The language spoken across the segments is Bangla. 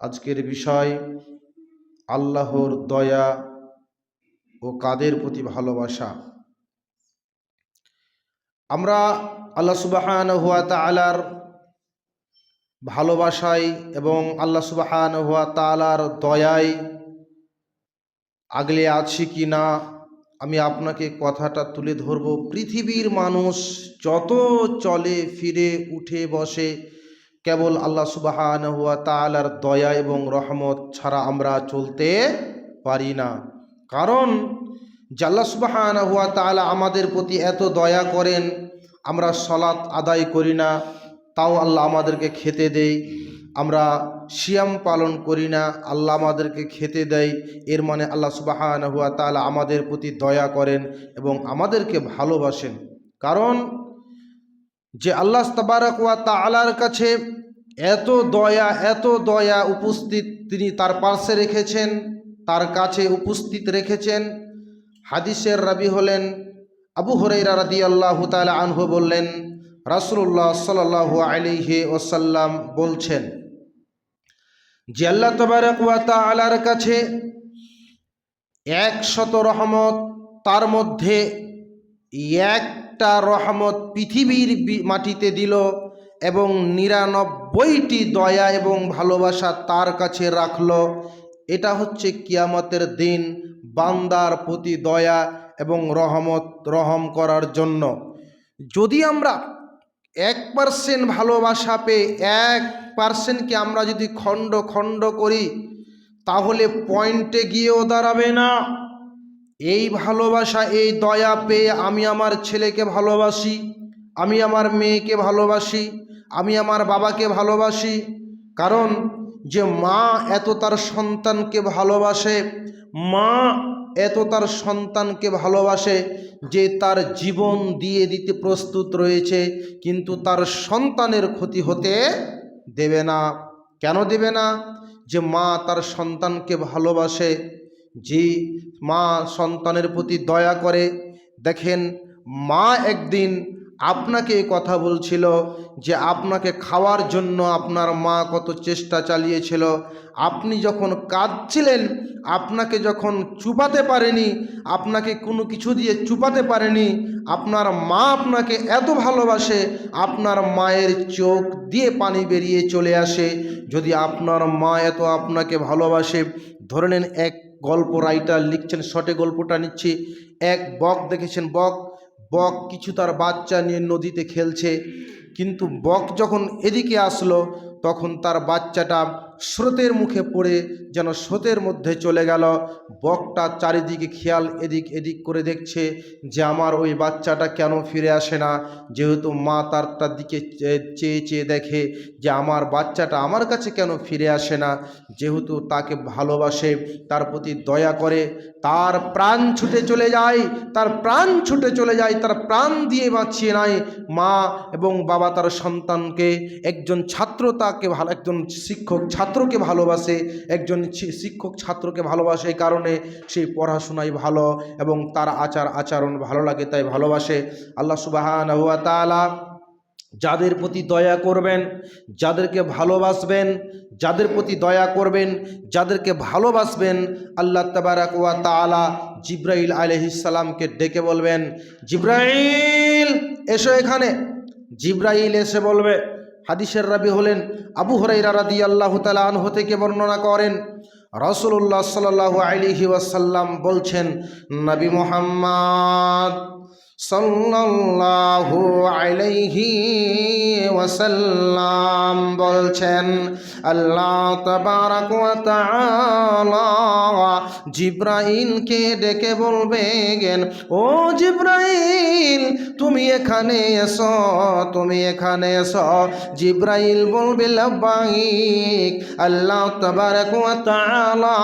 আজকের বিষয় আল্লাহর দয়া ও কাদের প্রতি ভালোবাসা। আমরা আল্লাহ সুবাহান হুয়া তালার ভালোবাসায় এবং আল্লাহ সুবাহান হুয়া তালার দয়ায় আগলে আছি কি না, আমি আপনাকে কথাটা তুলে ধরব। পৃথিবীর মানুষ যত চলে, ফিরে, উঠে, বসে কেবল আল্লাহ সুবাহান হুয়া তালার দয়া এবং রহমত ছাড়া আমরা চলতে পারি না। কারণ জাল্লা সুবাহান হুয়া তালা আমাদের প্রতি এত দয়া করেন, আমরা সলাৎ আদায় করি না, তাও আল্লাহ আমাদেরকে খেতে দেয়। আমরা শিয়াম পালন করি না, আল্লাহ আমাদেরকে খেতে দেয়। এর মানে আল্লাহ সুবাহান হুয়া তালা আমাদের প্রতি দয়া করেন এবং আমাদেরকে ভালোবাসেন। কারণ যে আল্লাহ ওয়া তালার কাছে এত দয়া এত দয়া উপস্থিত তিনি তার পার্শ্বে রেখেছেন, তার কাছে উপস্থিত রেখেছেন। হাদিসের রাবি হলেন আবু হরাইরা রাদি আল্লাহ তালা আনহু বললেন রাসুল্লাহ সাল্লাহ আলিহে ওসাল্লাম বলছেন, যে আল্লাহ তবারক ওয়া তালার কাছে একশত রহমত, তার মধ্যে একটা রহমত পৃথিবীর মাটিতে দিল এবং নিরানব্বইটি দয়া এবং ভালোবাসা তার কাছে রাখল। এটা হচ্ছে কিয়ামতের দিন বান্দার প্রতি দয়া এবং রহমত রহম করার জন্য। যদি আমরা এক পার্সেন্ট ভালোবাসা পেয়ে এক পার্সেন্টকে আমরা যদি খণ্ড খণ্ড করি, তাহলে পয়েন্টে গিয়েও দাঁড়াবে না। এই ভালোবাসা, এই দয়া পেয়ে আমি আমার ছেলেকে ভালোবাসি, আমি আমার মেয়েকে ভালোবাসি, আমি আমার বাবাকে ভালোবাসি। কারণ যে মা এত তার সন্তানকে ভালোবাসে, মা এত তার সন্তানকে ভালোবাসে যে তার জীবন দিয়ে দিতে প্রস্তুত রয়েছে, কিন্তু তার সন্তানের ক্ষতি হতে দেবে না। কেন দেবে না? যে মা তার সন্তানকে ভালোবাসে যে মা সন্তানের প্রতি দয়া করে, দেখেন, মা একদিন আপনাকে কথা বলছিল যে আপনাকে খাওয়ার জন্য আপনার মা কত চেষ্টা চালিয়েছিল। আপনি যখন কাঁদছিলেন, আপনাকে যখন চুপাতে পারেনি, আপনাকে কোনো কিছু দিয়ে চুপাতে পারেনি, আপনার মা আপনাকে এত ভালোবাসে, আপনার মায়ের চোখ দিয়ে পানি বেরিয়ে চলে আসে। যদি আপনার মা এত আপনাকে ভালোবাসে, ধরে নেন এক গল্প রাইটার লিখছেন, শটে গল্পটা নিচ্ছে। এক বক দেখেছেন, বক বক কিছু তার বাচ্চা নিয়ে নদীতে খেলছে। কিন্তু বক যখন এদিকে আসলো, তখন তার বাচ্চাটা স্রোতের মুখে পড়ে যেন স্রোতের মধ্যে চলে গেল। বকটা চারিদিকে খেয়াল এদিক এদিক করে দেখছে যে আমার ওই বাচ্চাটা কেন ফিরে আসে না। যেহেতু মা তারটার দিকে চেয়ে চেয়ে দেখে যে আমার বাচ্চাটা আমার কাছে কেন ফিরে আসে না। যেহেতু তাকে ভালোবাসে, তার প্রতি দয়া করে তার প্রাণ ছুটে চলে যায়, তার প্রাণ ছুটে চলে যায়, তার প্রাণ দিয়ে বাঁচিয়ে নেয় মা এবং বাবা তার সন্তানকে। একজন ছাত্র তাকে ভালো একজন শিক্ষক ছাত্রকে ভালোবাসে, একজন শিক্ষক ছাত্রকে ভালোবাসে এই কারণে সেই পড়াশোনায় ভালো এবং তার আচার আচরণ ভালো লাগে, তাই ভালোবাসে। আল্লাহ সুবাহান হুয়া তালা যাদের প্রতি দয়া করবেন, যাদেরকে ভালোবাসবেন, যাদের প্রতি দয়া করবেন, যাদেরকে ভালোবাসবেন, আল্লাহ তবারাক ওয়া তালা জিব্রাইল আলহিসাল্লামকে ডেকে বলবেন, জিব্রাইল, এসো এখানে। জিব্রাইল এসে বলবে, হাদিসের রাবি হলেন আবু হরাইরা রাদি আল্লাহ তালাহ থেকে বর্ণনা করেন। রসুল্লাহ সাল আলিহি ওয়াসাল্লাম বলছেন, নবী মোহাম্মদ সাল্লাল্লাহু আলাইহি ওয়াসাল্লাম বলছেন, আল্লাহ তাবারাক ওয়া তাআলা জিব্রাইলকে ডেকে বলবেন, ও জিব্রাইল, তুমি এখানে এসো, তুমি এখানে এসো। জিব্রাইল বলবে, লাব্বাইক, আল্লাহ তাবারাক ওয়া তাআলা,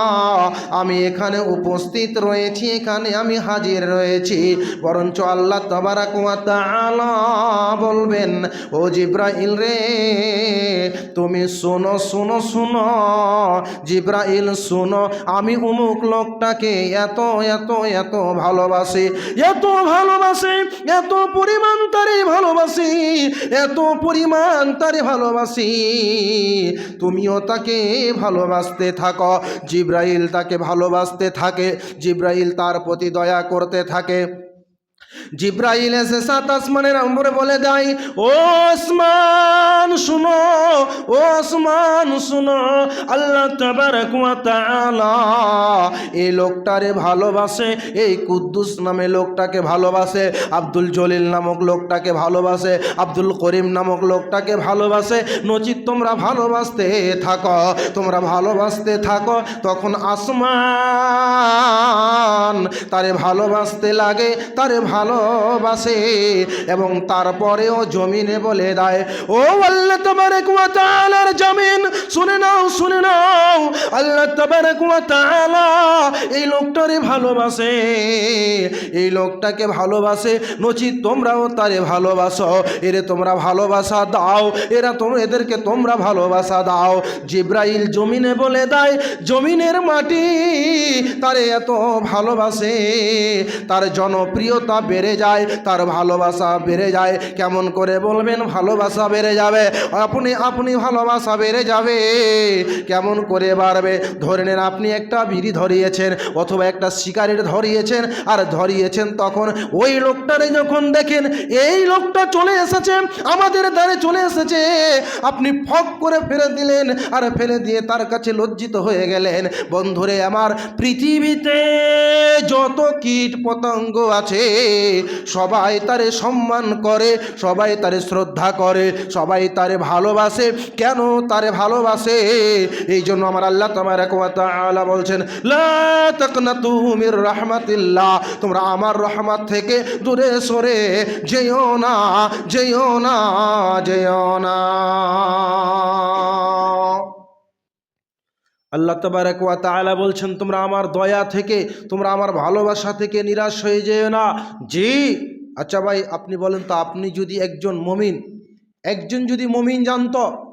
আমি এখানে উপস্থিত রয়েছি, এখানে আমি হাজির রয়েছি। বরঞ্চ আল্লাহ তবারাক ওয়া তাআলা বলবেন, ও জিব্রাইল রে, তুমি শোনো শোনো শোনো, জিব্রাইল শোনো, আমি অমুক লোকটাকে এত এত এত ভালোবাসি এত ভালোবাসি, এত পরিমাণ তারে ভালোবাসি, এত পরিমাণ তারে ভালোবাসি, তুমিও তাকে ভালোবাসতে থাকো, জিব্রাইল তাকে ভালোবাসতে থাকে, জিব্রাইল তার প্রতি দয়া করতে থাকে। জিব্রাইল এসে সাত আসমানের আম্বরে বলে দেয় ও আসমান শুনো, ও আসমান শুনো, আল্লাহ তাআলা এই লোকটারে ভালোবাসে, এই কুদ্দুস নামে লোকটাকে ভালোবাসে, আব্দুল জলিল নামক লোকটাকে ভালোবাসে, আব্দুল করিম নামক লোকটাকে ভালোবাসে। নচিত তোমরা ভালোবাসতে থাকো, তোমরা ভালোবাসতে থাকো, তখন আসমান তারে ভালোবাসতে লাগে, তারে ভালোবাসে এবং তারপরেও জমিনে বলে দেয়, ও আল্লাহ তাবারাক তোমার জমিন। শুনে নাও শুনে নাও। আল্লাহ তাআলা এই লোকটারে ভালোবাসে, এই লোকটাকে ভালোবাসে। নচিত তোমরাও তারে ভালোবাসো। এরে তোমরা ভালোবাসা দাও, এরা তোমরা এদেরকে তোমরা ভালোবাসা দাও। জিব্রাইল জমিনে বলে দেয়, জমিনের মাটি তারে এত ভালোবাসে, তার জনপ্রিয়তা বেড়ে যায়, তার ভালোবাসা বেড়ে যায়। কেমন করে বলবেন, ভালোবাসা বেড়ে যাবে। আপনি আপনি ভালোবাসা বেড়ে যাবে। কেমন করে বাড়বে? ধরে নেন আপনি একটা বিড়ি ধরিয়েছেন অথবা একটা সিগারেট ধরিয়েছেন, আর ধরিয়েছেন তখন ওই লোকটারে যখন দেখেন, এই লোকটা চলে এসেছে, আমাদের দ্বারে চলে এসেছে। আপনি ফক করে ফেলে দিলেন, আর ফেলে দিয়ে তার কাছে লজ্জিত হয়ে গেলেন। বন্ধুরে আমার, পৃথিবীতে যত কীট পতঙ্গ আছে, সবাই তারে সম্মান করে, সবাই তারে শ্রদ্ধা করে, সবাই তারে ভালোবাসে। কেন তারে ভালোবাসে? এই জন্য আমার আল্লাহ তোমার আলা বলছেন মির রাহমাতিল্লাহ। তোমরা আমার রহমত থেকে দূরে সরে যেও না যেও না যেও না। আল্লাহ তবারক ওয়া তাআলা বলছেন, তোমরা আমার দয়া থেকে, তোমরা আমার ভালোবাসা থেকে নিরাশ হয়ে যেও না। জি আচ্ছা ভাই, আপনি বলেন তো, আপনি যদি একজন মমিন, একজন যদি মমিন জানতো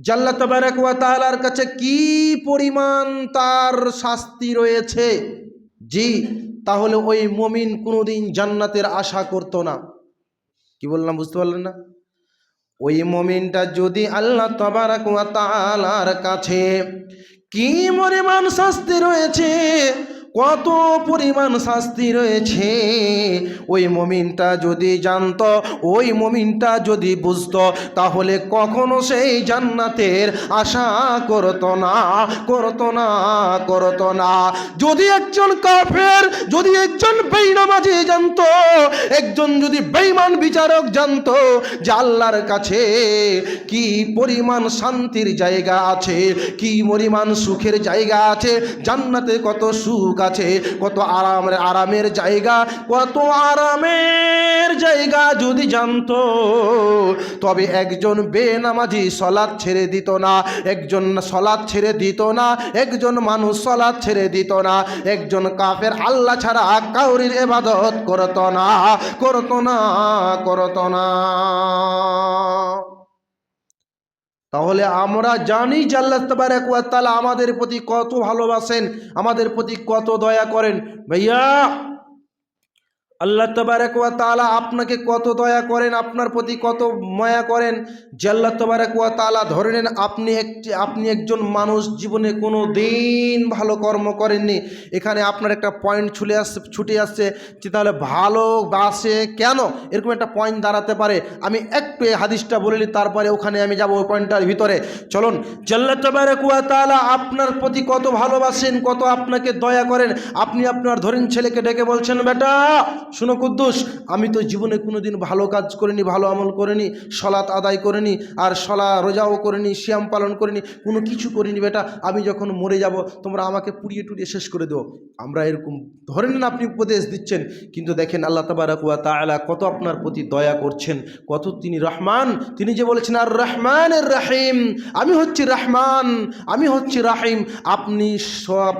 জাল্লা তবারক ওয়া তাআলার কাছে কি পরিমাণ তার শাস্তি রয়েছে? জি, তাহলে ওই মমিন কোনোদিন জান্নাতের আশা করতো না। কি বললাম, বুঝতে পারলেন না? ওই মমিনটা যদি আল্লাহ তবারক ওয়া তাআলার কাছে কি পরিমাণ শাস্তি রয়েছে কত পরিমাণ শাস্তি রয়েছে? ওই মমিনটা যদি জানতো, ওই মমিনটা যদি বুঝত, তাহলে কখনো সেই জান্নাতের আশা করত না, করতো না, করত না। যদি একজন কাফের, যদি একজন বেইনামাজি জানত, একজন যদি বেইমান বিচারক জানত যে আল্লাহর কাছে কি পরিমাণ শান্তির জায়গা আছে, কি পরিমাণ সুখের জায়গা আছে, জান্নাতে কত সুখ আছে কত আরামের আরামের জায়গা, কত আরামের জায়গা যদি জানতো, তবে একজন বেনামাজি সলাদ ছেড়ে দিত না, একজন সলাদ ছেড়ে দিত না, একজন মানুষ সলাদ ছেড়ে দিত না, একজন কাফের আল্লাহ ছাড়া কাউরির এবাদত করত না, করতো না করতো না। তাহলে আমরা জানি যে আল্লাহ তাবারাক ওয়া আমাদের প্রতি কত ভালোবাসেন, আমাদের প্রতি কত দয়া করেন। ভাইয়া আল্লাহ তবারক ওয়া তাআলা আপনাকে কত দয়া করেন, আপনার প্রতি কত মায়া করেন, যে আল্লাহ তবারক ওয়া তাআলা ধরে নেন, আপনি একটি, আপনি একজন মানুষ জীবনে কোনো দিন ভালো কর্ম করেননি। এখানে আপনার একটা পয়েন্ট ছুলে আসছে, ছুটে আসছে যে তাহলে ভালোবাসে কেন? এরকম একটা পয়েন্ট দাঁড়াতে পারে। আমি একটু এই হাদিসটা বলে নিই, তারপরে ওখানে আমি যাব ওই পয়েন্টটার ভিতরে। চলুন আল্লাহ তবারক ওয়া তাআলা আপনার প্রতি কত ভালোবাসেন, কত আপনাকে দয়া করেন, আপনি আপনার ধরেন ছেলেকে ডেকে বলছেন, বেটা শুনো কুদ্দুস, আমি তো জীবনে কোনো দিন ভালো কাজ করিনি, ভালো আমল করিনি, সলাৎ আদায় করিনি, আর সলা রোজাও করিনি শ্যাম পালন করিনি, কোনো কিছু করিনি বেটা, আমি যখন মরে যাব, তোমরা আমাকে পুড়িয়ে টুড়িয়ে শেষ করে দেবো আমরা এরকম ধরে নেন আপনি উপদেশ দিচ্ছেন, কিন্তু দেখেন আল্লাহ তাবারাকুয়া তাআলা কত আপনার প্রতি দয়া করছেন, কত তিনি রহমান, তিনি যে বলেছেন, আর রহমানের রাহিম, আমি হচ্ছি রহমান, আমি হচ্ছি রাহিম। আপনি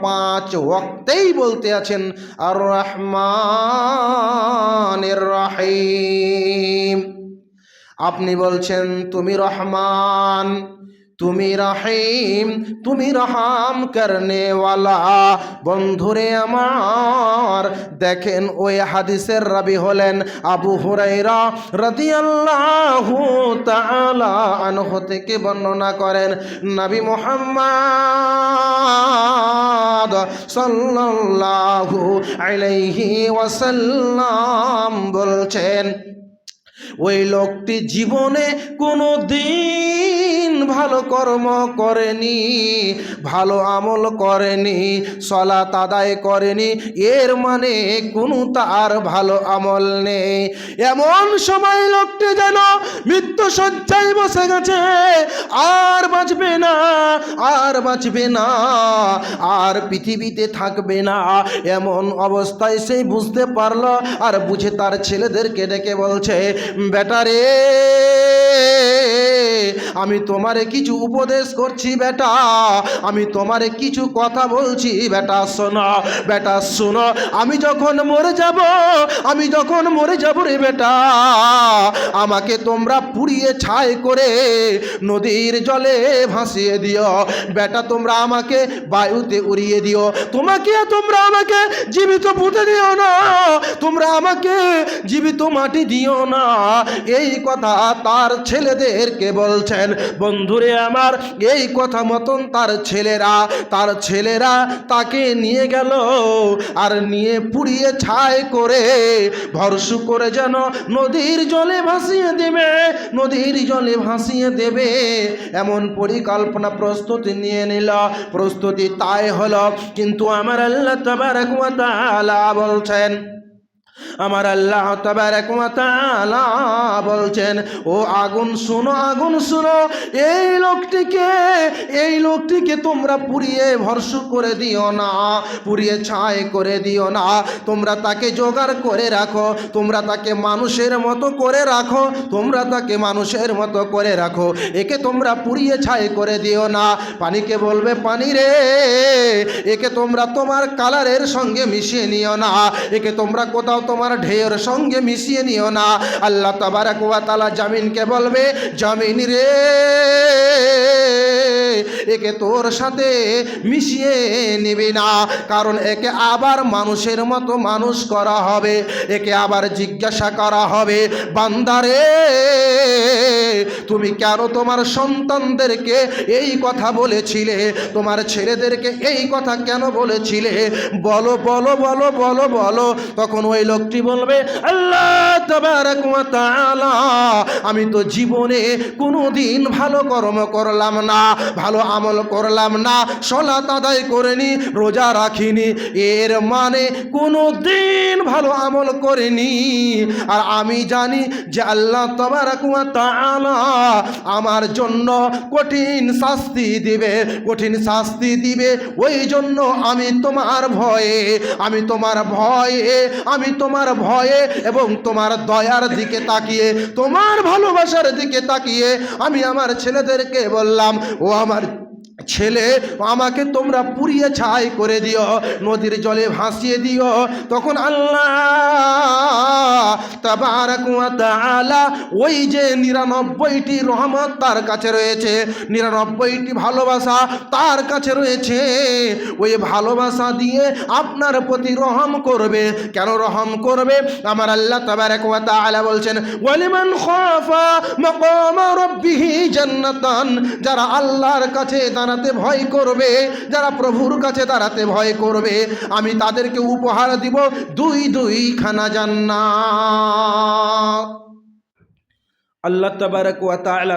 পাঁচ ওয়াক্তেই বলতে আছেন, আর রহমানের রাহিম। আপনি বলছেন তুমি রহমান। তুমি রাহিম, তুমি রহাম করনেওয়ালা। বন্ধুরে আমার, দেখেন ওই হাদিসের রাবি হলেন আবু হুরাইরা রাদিয়াল্লাহু তাআলা আনহু থেকে বর্ণনা করেন, নবী মুহাম্মদ সাল্লাল্লাহু আলাইহি ওয়াসাল্লাম বলছেন, ওই লোকটি জীবনে কোনো দিন ভালো কর্ম করেনি, ভালো আমল করেনি সলাত আদায় করেনি, এর মানে কোনো তার ভালো আমল নেই। এমন সময় লোকটি যেন মৃত্যু সজ্জায় বসে গেছে, আর বাঁচবে না, আর বাঁচবে না, আর পৃথিবীতে থাকবে না। এমন অবস্থায় সেই বুঝতে পারল, আর বুঝে তার ছেলেদেরকে ডেকে বলছে বেটারে আমি তোমারে কিছু উপদেশ করছি, বেটা। আমি তোমারে কিছু কথা বলছি, বেটা, শোনো বেটা, শোনো। আমি যখন মরে যাব, আমি যখন মরে যাব রে, বেটা। আমাকে তোমরা পুড়িয়ে ছাই করে নদীর জলে ভাসিয়ে দিও। বেটা, তোমরা আমাকে বায়ুতে উড়িয়ে দিও। তোমাকে তোমরা আমাকে জীবিত পুঁতে দিও না। তোমরা আমাকে জীবিত মাটি দিও না। এই কথা তার ছেলেদেরকে বলছেন। বন্ধুরে আমার, এই কথা মতন তার ছেলেরা তার ছেলেরা তাকে নিয়ে গেল আর নিয়ে পুড়িয়ে ছাই করে, ভরসু করে যেন নদীর জলে ভাসিয়ে দেবে, নদীর জলে ভাসিয়ে দেবে। এমন পরিকল্পনা প্রস্তুতি নিয়ে নিল, প্রস্তুতি তাই হলো, কিন্তু আমার আল্লাহ তাআলা বলছেন আমার আল্লাহ তাআলা বলছেন, ও আগুন শুনো আগুন শুনো, এই লোকটিকে এই লোকটিকে তোমরা পুড়িয়ে ভরস করে দিও না, পুড়িয়ে ছাই করে দিও না, তোমরা তাকে জোগাড় করে রাখো, তোমরা তাকে মানুষের মতো করে রাখো, তোমরা তাকে মানুষের মতো করে রাখো, একে তোমরা পুড়িয়ে ছাই করে দিও না। পানিকে বলবে, পানি রে, একে তোমরা তোমার কালারের সঙ্গে মিশিয়ে নিও না, একে তোমরা কোথাও তোমার ঢেউর সঙ্গে মিশিয়ে নিও না। আল্লাহ তাবারাক ওয়া তাআলা জামিনকে বলবে, জামিন রে, একে তোর সাথে মিশিয়ে নিবি না। কারণ একে আবার মানুষের মতো মানুষ করা হবে, একে আবার জিজ্ঞাসা করা হবে বান্দারে তুমি কেন তোমার সন্তানদেরকে এই কথা বলেছিলে? তোমার ছেলেদেরকে এই কথা কেন বলেছিলে? বলো বলো বলো বলো বলো, তখন ওই লোকটি বলবে, আল্লাহ আমি তো জীবনে কোনো দিন ভালো কর্ম করলাম না, ভালো আমল করলাম না সলাত আদায় করিনি, রোজা রাখিনি, এর মানে কোনো দিন ভালো আমল করিনি। আর আমি জানি যে আল্লাহ তাআলা আমার জন্য কঠিন শাস্তি দিবে, কঠিন শাস্তি দিবে। ওই জন্য আমি তোমার ভয়ে, আমি তোমার ভয়ে, আমি তোমার ভয়ে এবং তোমার দয়ার দিকে তাকিয়ে, তোমার ভালোবাসার দিকে তাকিয়ে আমি আমার ছেলেদেরকে বললাম, ও আমার ছেলে, আমাকে তোমরা পুড়িয়ে ছাই করে দিও, নদীর জলে ভাসিয়ে দিও। তখন আল্লাহ তাআলা ওই যে নিরানব্বইটি রহমত তার কাছে রয়েছে, নিরানব্বইটি ভালোবাসা তার কাছে রয়েছে। ওই ভালোবাসা দিয়ে আপনার প্রতি রহম করবে। কেন রহম করবে? আমার আল্লাহ তাবারাক ওয়া তাআলা বলছেন, ওয়ালিমান খাফা যারা আল্লাহর কাছে দাঁড়াতে ভয় করবে, যারা প্রভুর কাছে দাঁড়াতে ভয় করবে, আমি তাদেরকে উপহার দিব দুই দুই খানা জান্না আল্লাহ তাবারক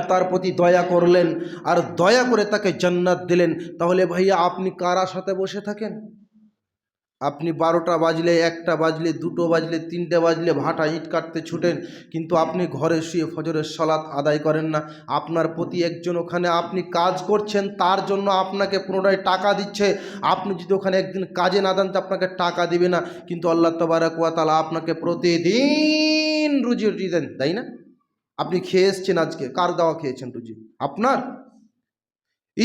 তার প্রতি দয়া করলেন, আর দয়া করে তাকে জান্নাত দিলেন। তাহলে ভাইয়া আপনি কারা সাথে বসে থাকেন? আপনি বারোটা বাজলে, একটা বাজলে, দুটো বাজলে, তিনটে বাজলে ভাটা ইট কাটতে ছুটেন, কিন্তু আপনি ঘরে শুয়ে ফজরের সলাৎ আদায় করেন না। আপনার প্রতি একজন ওখানে আপনি কাজ করছেন, তার জন্য আপনাকে পুনরায় টাকা দিচ্ছে। আপনি যদি ওখানে একদিন কাজে না দেন, তো আপনাকে টাকা দিবে না। কিন্তু আল্লাহ তবারক ওয়া তাআলা আপনাকে প্রতিদিন রুজি রুজি দেন, তাই না? আপনি খেয়ে এসছেন আজকে, কার দাওয়া খেয়েছেন রুজি? আপনার?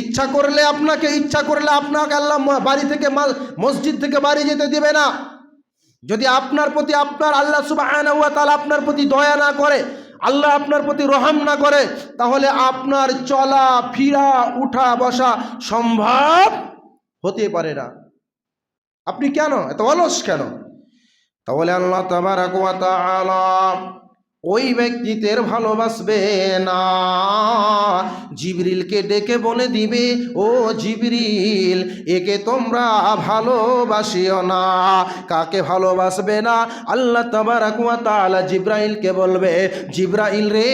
ইচ্ছা করলে আপনাকে, ইচ্ছা করলে আপনাকে আল্লাহ বাড়ি থেকে মসজিদ থেকে বাড়ি যেতে দেবে না। যদি আপনার প্রতি আপনার আল্লাহ সুবাহ আপনার প্রতি দয়া না করে, আল্লাহ আপনার প্রতি রহম না করে, তাহলে আপনার চলা, ফিরা, উঠা, বসা সম্ভব হতে পারে না। আপনি কেন? এত অলস কেন? তাহলে আল্লাহ তাআলা ওই ব্যক্তিদের ভালোবাসবে না। জিবরিলকে ডেকে বলে দিবে, ও জিবরিল, একে তোমরা ভালোবাসিও না। কাকে ভালোবাসবে না? আল্লাহ তাবারাক ওয়া তাআলা জিব্রাইলকে বলবে, জিব্রাইল রে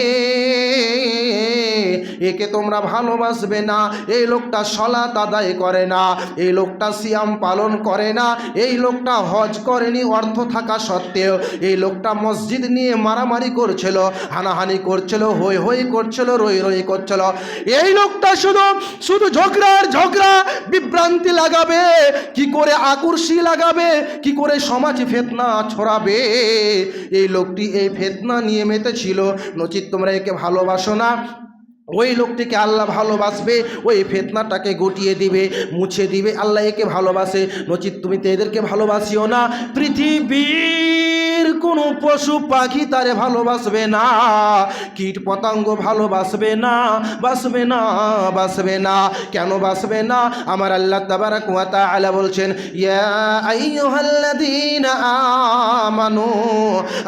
একে তোমরা ভালোবাসবে না। এই লোকটা সলাত আদায় করে না। এই লোকটা সিয়াম পালন করে না। এই লোকটা হজ করেনি অর্থ থাকা সত্ত্বেও। এই লোকটা মসজিদ নিয়ে মারামারি করছিল, হানাহানি করছিল হই হই করছিল, রই রই করছিল। এই লোকটা শুধু শুধু ঝগড়ার ঝগড়া বিভ্রান্তি লাগাবে। কি করে আকর্ষি লাগাবে? কি করে সমাজ ফেতনা ছড়াবে? এই লোকটি এই ফেতনা নিয়ে মেতেছিল। নচিত তোমরা একে ভালোবাসো না। ওই লোকটিকে আল্লাহ ভালোবাসবে, ওই ফেতনাটাকে গটিয়ে দিবে, মুছে দিবে। আল্লাহ একে ভালোবাসে। নচিত, তুমি তো এদেরকে ভালোবাসিও না। পৃথিবীর কোনো পশু পাখি তারে ভালোবাসবে না। কীট পতঙ্গ ভালোবাসবে না, বাসবে না বাসবে না। কেন বাসবে না? আমার আল্লাহ তাবারাক কুয়াতা তাআলা বলছেন, ইয়া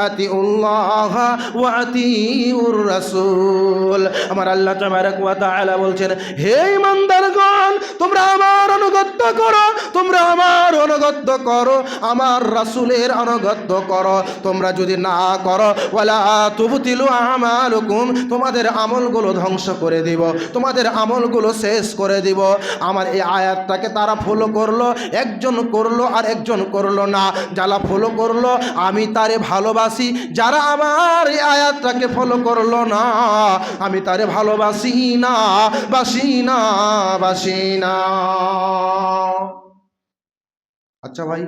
আতিউল্লাহ ওয়া আতিউর রাসূল। আমার আল্লাহ বলছেন, হে ইমানদারগণ তোমরা আমার অনুগত্য করো, তোমরা আমার অনুগত্য করো, আমার রাসূলের অনুগত্য করো, তোমরা যদি না করো তুবতিলু আমালুকুম, তোমাদের আমলগুলো ধ্বংস করে দিব, তোমাদের আমলগুলো শেষ করে দিব। আমার এই আয়াতটাকে তারা ফলো করল, একজন করল আর একজন করল না। যারা ফলো করল, আমি তারে ভালোবাসি, যারা আমার এই আয়াতটাকে ফলো করল না, আমি তারে ভালোবাসি না বাসি না বাসি না আচ্ছা ভাই,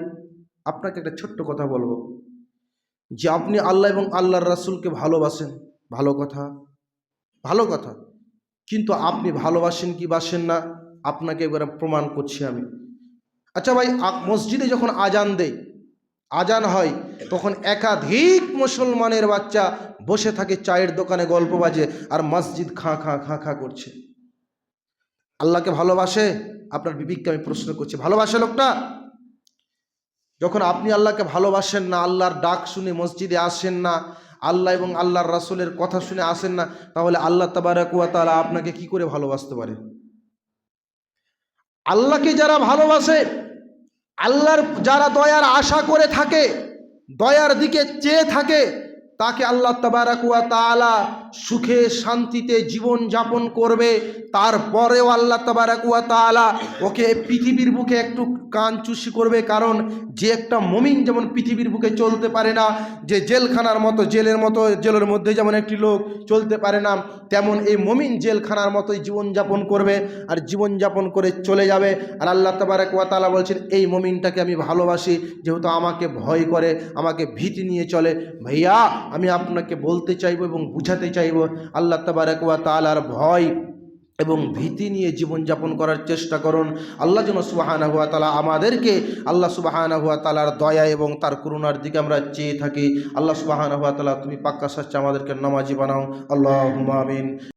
আপনাকে একটা ছোট্ট কথা বলব। যে আপনি আল্লাহ এবং আল্লাহর রাসুলকে ভালোবাসেন, ভালো কথা ভালো কথা। কিন্তু আপনি ভালোবাসেন কি বাসেন না, আপনাকে এবারে প্রমাণ করছি আমি। আচ্ছা ভাই মসজিদে যখন আজান দেয়, আজান হয়, তখন একাধিক মুসলমানের বাচ্চা বসে থাকে চায়ের দোকানে গল্প বাজে আর মসজিদ খাঁ খাঁ খাঁ খাঁ করছে। আল্লাহকে ভালোবাসে? আপনার বিবিককে আমি প্রশ্ন করছি, ভালোবাসে লোকটা? যখন আপনি আল্লাহকে ভালোবাসেন না, আল্লাহর ডাক শুনে মসজিদে আসেন না, আল্লাহ এবং আল্লাহর রাসুলের কথা শুনে আসেন না, তাহলে আল্লাহ তাবারাক ওয়া তাআলা আপনাকে কি করে ভালোবাসতে পারে? আল্লাহকে যারা ভালোবাসে, আল্লাহর যারা দয়ার আশা করে থাকে, দয়ার দিকে চেয়ে থাকে তাকে আল্লাহ তাবারাক ওয়া তাআলা সুখে শান্তিতে জীবন যাপন করবে। তারপরেও আল্লাহ তাবারাক ওয়া তাআলা ওকে পৃথিবীর বুকে একটু কান চুষি করবে। কারণ যে একটা মমিন যেমন পৃথিবীর বুকে চলতে পারে না, যে জেলখানার মতো, জেলের মতো, জেলের মধ্যে যেমন একটি লোক চলতে পারে না, তেমন এই মমিন জেলখানার মতোই জীবনযাপন করবে আর জীবনযাপন করে চলে যাবে। আর আল্লাহ তাবারাক তালা বলছেন, এই মমিনটাকে আমি ভালোবাসি, যেহেতু আমাকে ভয় করে, আমাকে ভীতি নিয়ে চলে। ভাইয়া আমি আপনাকে বলতে চাইব এবং বুঝাতে চাইব, আল্লাহ তাবারাকুয়া তালার ভয় এবং ভীতি নিয়ে জীবনযাপন করার চেষ্টা করুন। আল্লাহ যেন সুবাহানা হুয়া তালা আমাদেরকে, আল্লাহ সুবাহানা হুয়া তালার দয়া এবং তার করুণার দিকে আমরা চেয়ে থাকি। আল্লাহ সুবাহানা হুয়া তালা তুমি পাক্কা সাচ্চা আমাদেরকে নামাজি বানাও। আল্লাহ আমিন।